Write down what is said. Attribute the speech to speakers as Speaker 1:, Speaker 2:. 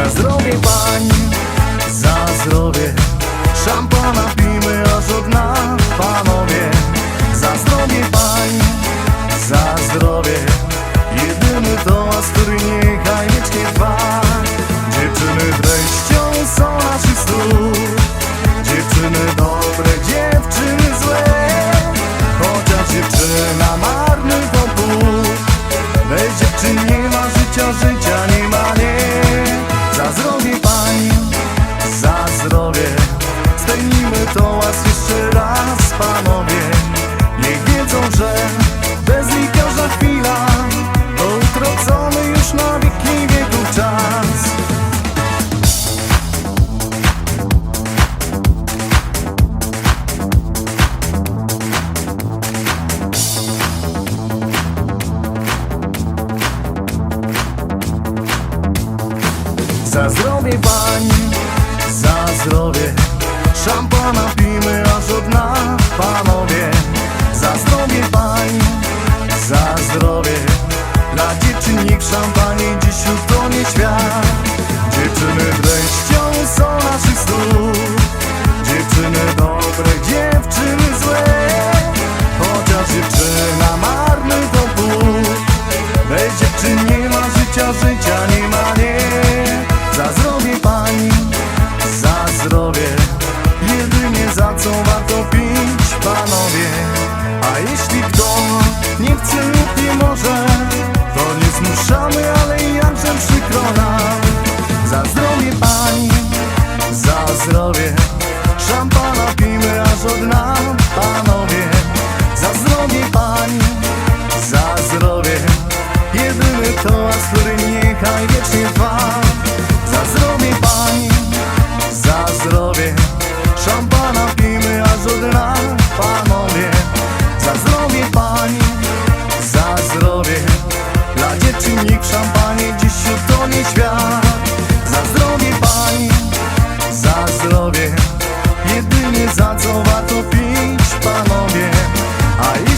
Speaker 1: Za zdrowie pań, za zdrowie Szampana pijmy aż od dna, panowie. Za zdrowie pań, za zdrowie Jedyny toast, który niechaj Za zdrowie pań, za zdrowie Szampana pijmy aż od dna, panowie. Za zdrowie pań, za zdrowie Dla dziewczyn niech szampanie dziś utonie co warto pić, panowie. A jeśli kto nie chce lub nie może To nie zmuszamy, ale jakże przykro nam. Za zdrowie pani, za zdrowie. Szampana pijmy aż od panowie. Za zdrowie pani, za zdrowie. Jedyny toast, który niechaj wiecznie trwa Aí